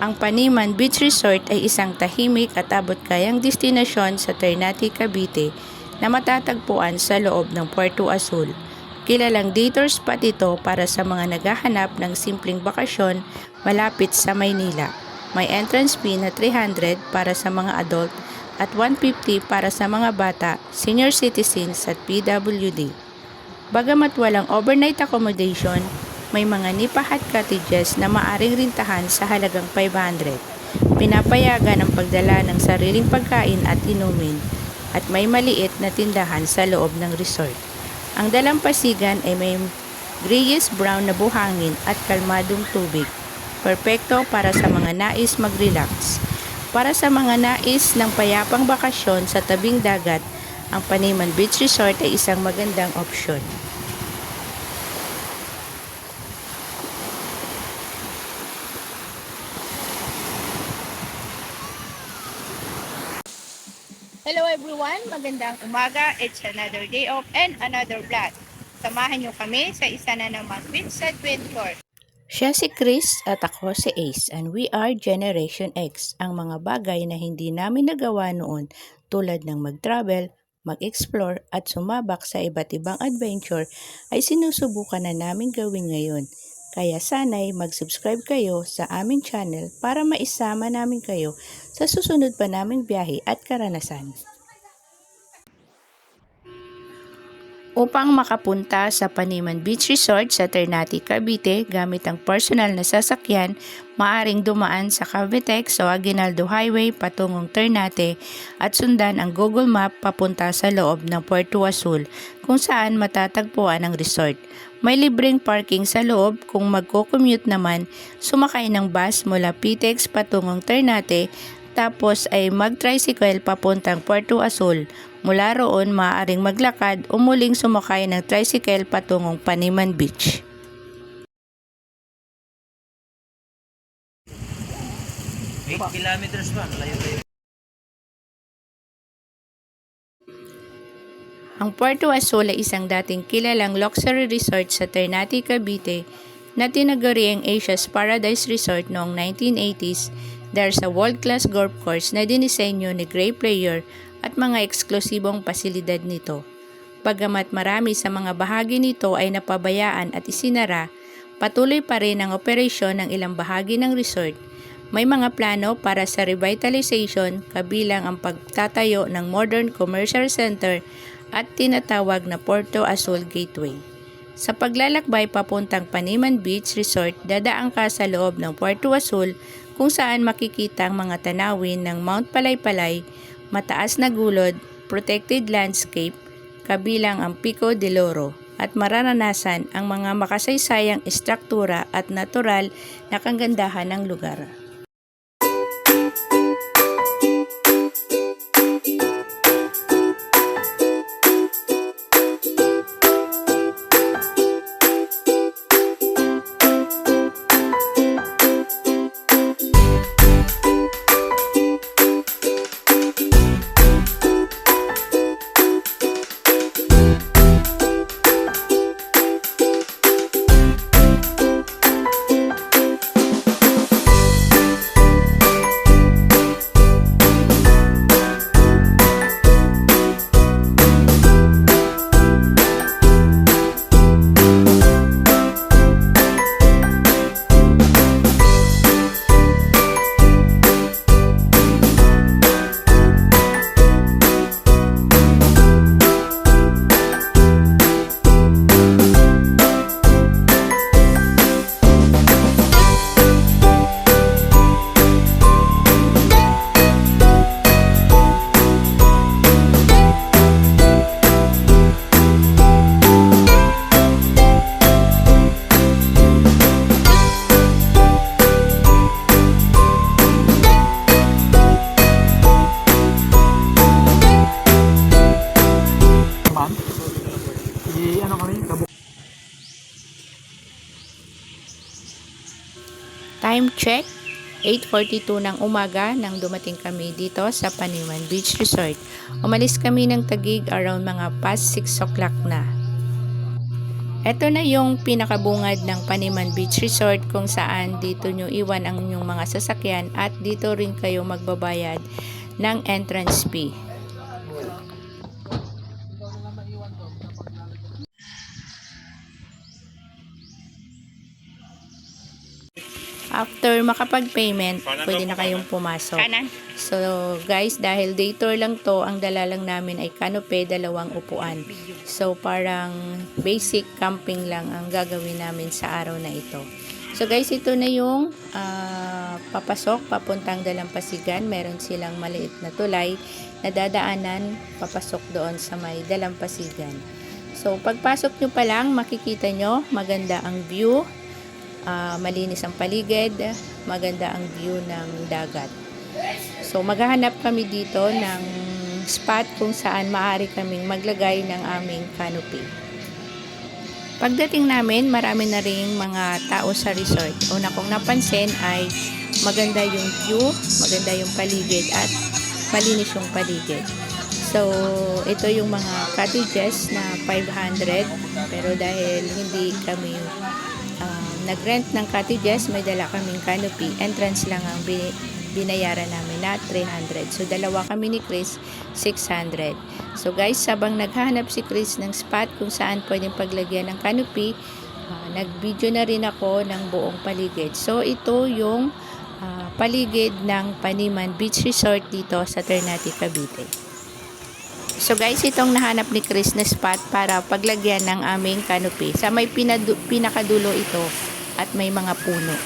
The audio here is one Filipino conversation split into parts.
Ang Paniman Beach Resort ay isang tahimik at abot-kayang destinasyon sa Ternate, Cavite na matatagpuan sa loob ng Puerto Azul. Kilalang dater spot ito para sa mga naghahanap ng simpleng bakasyon malapit sa Maynila. May entrance fee na 300 para sa mga adult at 150 para sa mga bata, senior citizens at PWD. Bagamat walang overnight accommodation, may mga nipahat cottages na maaring rintahan sa halagang 500. Pinapayagan ang pagdala ng sariling pagkain at inumin at may maliit na tindahan sa loob ng resort. Ang dalampasigan ay may grayish brown na buhangin at kalmadong tubig. Perpekto para sa mga nais mag-relax. Para sa mga nais ng payapang bakasyon sa tabing dagat, ang Paniman Beach Resort ay isang magandang opsyon. Hello everyone, magandang umaga. It's another day off and another vlog. Samahan niyo kami sa isa na namang beach adventure. Siya si Chris at ako si Ace and we are Generation X. Ang mga bagay na hindi namin nagawa noon tulad ng mag-travel, mag-explore at sumabak sa iba't ibang adventure ay sinusubukan na namin gawin ngayon. Kaya sana'y mag-subscribe kayo sa aming channel para maisama namin kayo sa susunod pa naming biyahe at karanasan. Upang makapunta sa Paniman Beach Resort sa Ternate, Cavite gamit ang personal na sasakyan, maaring dumaan sa Cavitex o Aguinaldo Highway patungong Ternate at sundan ang Google Map papunta sa loob ng Puerto Azul kung saan matatagpuan ang resort. May libreng parking sa loob kung magko-commute naman, sumakay ng bus mula Pitex patungong Ternate tapos ay mag-tricycle papuntang Puerto Azul. Mula roon, maaaring maglakad o muling sumakay ng tricycle patungong Paniman Beach. 8 kilometers pa, layo-layo. Ang Puerto Azul ay isang dating kilalang luxury resort sa Ternate, Cavite na tinaguri ang Asia's Paradise Resort noong 1980s dahil sa world-class golf course na dinisenyo ni Gray Player at mga eksklusibong pasilidad nito. Bagamat marami sa mga bahagi nito ay napabayaan at isinara, patuloy pa rin ang operasyon ng ilang bahagi ng resort. May mga plano para sa revitalization kabilang ang pagtatayo ng modern commercial center at tinatawag na Porto Azul Gateway. Sa paglalakbay papuntang Paniman Beach Resort, dadaan ka sa loob ng Puerto Azul kung saan makikita ang mga tanawin ng Mount Palaypalay, mataas na gulod, protected landscape, kabilang ang Pico de Loro at mararanasan ang mga makasaysayang estruktura at natural na kagandahan ng lugar. Time check, 8.42 ng umaga nang dumating kami dito sa Paniman Beach Resort. Umalis kami ng Tagig around mga past 6 o'clock na. Ito na yung pinakabungad ng Paniman Beach Resort kung saan dito nyo iwan ang inyong mga sasakyan at dito rin kayo magbabayad ng entrance fee. After makapag-payment, pwede na kayong pumasok. So guys, dahil day tour lang to, ang dala lang namin ay kanope, dalawang upuan. So parang basic camping lang ang gagawin namin sa araw na ito. So guys, ito na yung ah, papasok, papuntang Dalampasigan. Meron silang maliit na tulay na dadaanan papasok doon sa may Dalampasigan. So pagpasok nyo pa lang, makikita nyo maganda ang view, ah, malinis ang paligid, maganda ang view ng dagat. So maghahanap kami dito ng spot kung saan maaari kaming maglagay ng aming canopy. Pagdating namin, marami na rin mga tao sa resort. Una kong napansin ay maganda yung view, maganda yung paligid at malinis yung paligid. So, ito yung mga cottages na 500 pero dahil hindi kami nag-rent ng cottages, may dala kaming canopy. Entrance lang ang bi- binayaran namin na 300. So, dalawa kami ni Chris, 600. So, guys, sabang naghahanap si Chris ng spot kung saan pwedeng paglagyan ng canopy, ah, nag-video na rin ako ng buong paligid. So, ito yung ah, paligid ng Paniman Beach Resort dito sa Ternate, Cavite. So guys, itong nahanap ni Chris na spot para paglagyan ng aming canopy. Sa may pinadu- pinakadulo ito at may mga puno.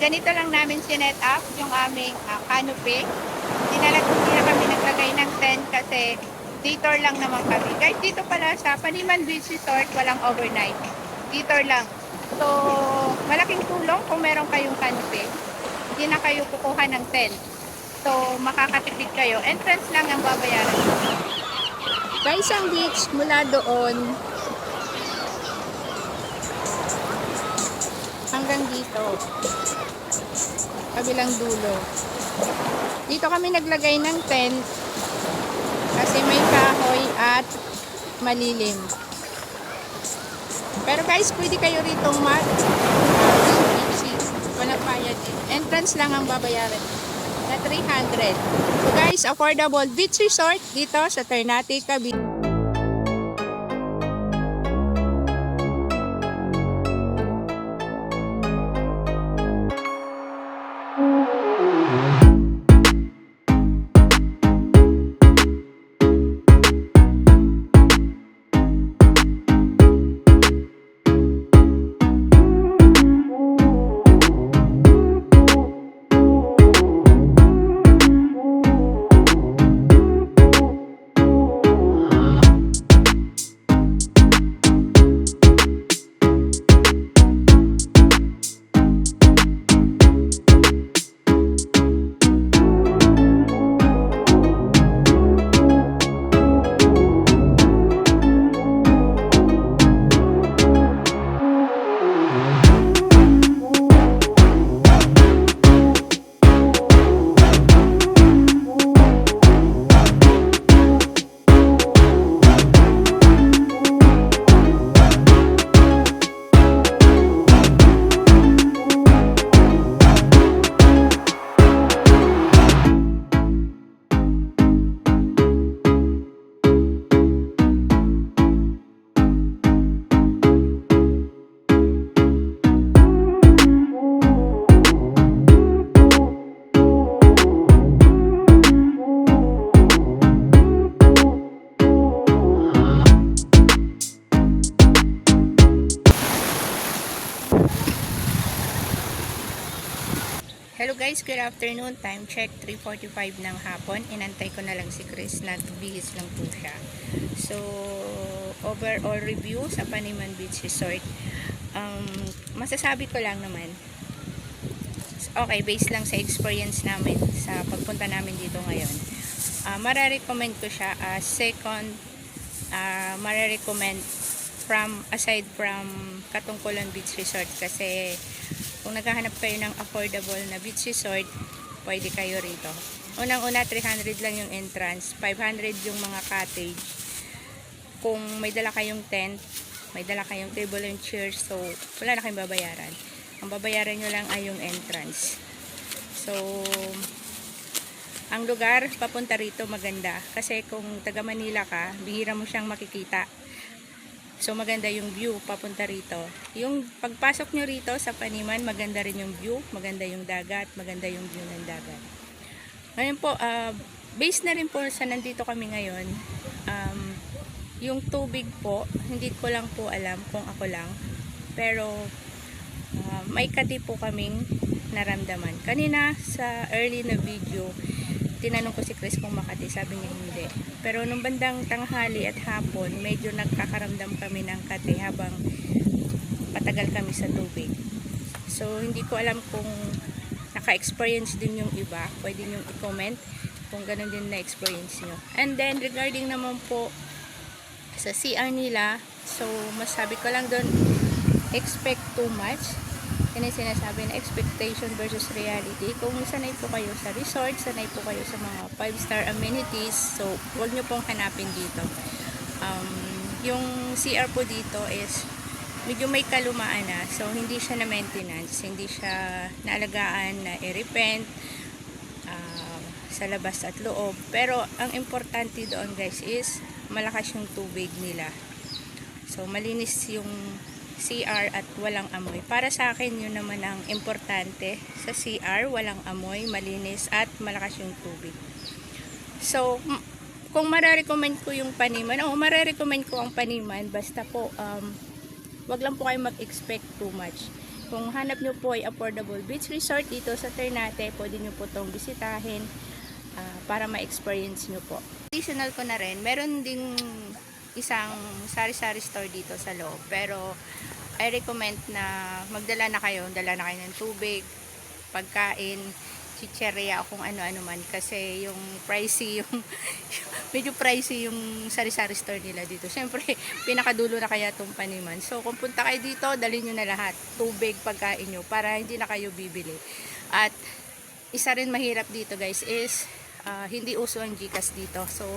Ganito lang namin sinet up yung aming ah, canopy. Hindi na, kami naglagay ng tent kasi detour lang naman kami. Guys, dito pala sa Paniman Beach Resort, walang overnight. Detour lang. So, malaking tulong kung meron kayong canopy. Hindi na kayo kukuha ng tent. So, makakatipid kayo. Entrance lang ang babayaran. Guys, ang beach mula doon hanggang dito. Kabilang dulo. Dito kami naglagay ng tent kasi may kahoy at malilim. Pero guys, pwede kayo rito mag. Walang bayad din. Entrance lang ang babayaran na 300. So guys, affordable beach resort dito sa Ternate, Cavite. Hello guys, good afternoon. Time check 3.45 ng hapon. Inantay ko na lang si Chris. Nagbihis lang po siya. So, overall review sa Paniman Beach Resort. Um, masasabi ko lang naman, okay, based lang sa experience namin sa pagpunta namin dito ngayon. Uh, mararecommend ko siya as second, uh, mararecommend from, aside from Katungkulan Beach Resort kasi kung naghahanap kayo ng affordable na beach resort, pwede kayo rito. Unang-una, 300 lang yung entrance, 500 yung mga cottage. Kung may dala kayong tent, may dala kayong table and chairs, so wala na kayong babayaran. Ang babayaran nyo lang ay yung entrance. So, ang lugar papunta rito maganda. Kasi kung taga Manila ka, bihira mo siyang makikita. So maganda yung view papunta rito. Yung pagpasok nyo rito sa Paniman, maganda rin yung view, maganda yung dagat, maganda yung view ng dagat. Ngayon po, ah, based na rin po sa nandito kami ngayon, um, yung tubig po, hindi ko lang po alam kung ako lang. Pero ah, may kati po kaming naramdaman. Kanina sa early na video, tinanong ko si Chris kung makati, sabi niya hindi. Pero nung bandang tanghali at hapon, medyo nagkakaramdam kami ng kati habang patagal kami sa tubig. So, hindi ko alam kung naka-experience din yung iba. Pwede nyo i-comment kung ganun din na-experience nyo. And then, regarding naman po sa CR nila, so, masabi ko lang doon, expect too much. Yan ang sinasabi na expectation versus reality. Kung sanay po kayo sa resort, sanay po kayo sa mga 5-star amenities, so huwag nyo pong hanapin dito. Um, yung CR po dito is medyo may kalumaan na, so hindi siya na maintenance, hindi siya naalagaan na i-repent ah, sa labas at loob. Pero ang importante doon guys is malakas yung tubig nila. So malinis yung CR at walang amoy. Para sa akin, yun naman ang importante sa CR, walang amoy, malinis at malakas yung tubig. So, kung mararecommend ko yung paniman, o mararecommend ko ang paniman, basta po, um, wag lang po kayo mag-expect too much. Kung hanap nyo po ay affordable beach resort dito sa Ternate, pwede nyo po itong bisitahin ah, para ma-experience nyo po. Additional ko na rin, meron ding isang sari-sari store dito sa loob. Pero I recommend na magdala na kayo, dala na kayo ng tubig, pagkain, chicheria o kung ano-ano man kasi yung pricey yung medyo pricey yung sari-sari store nila dito. Siyempre, pinakadulo na kaya itong paniman. So, kung punta kayo dito, dalhin nyo na lahat. Tubig, pagkain nyo para hindi na kayo bibili. At isa rin mahirap dito guys is ah, hindi uso ang Gcash dito. So,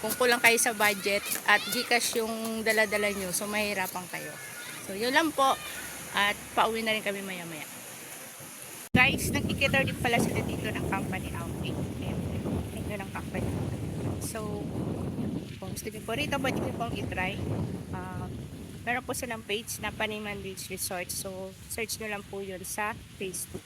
kung kulang kayo sa budget at Gcash yung dala-dala nyo, so mahirapan kayo. So, yun lang po. At pauwi na rin kami maya-maya. Guys, nagkikita din pala sila dito ng company outing. Ayan, ito ng company. So, kung gusto niyo po rito, pwede niyo pong itry. Uh, meron po silang page na Paniman Beach Resort. So, search nyo lang po yun sa Facebook.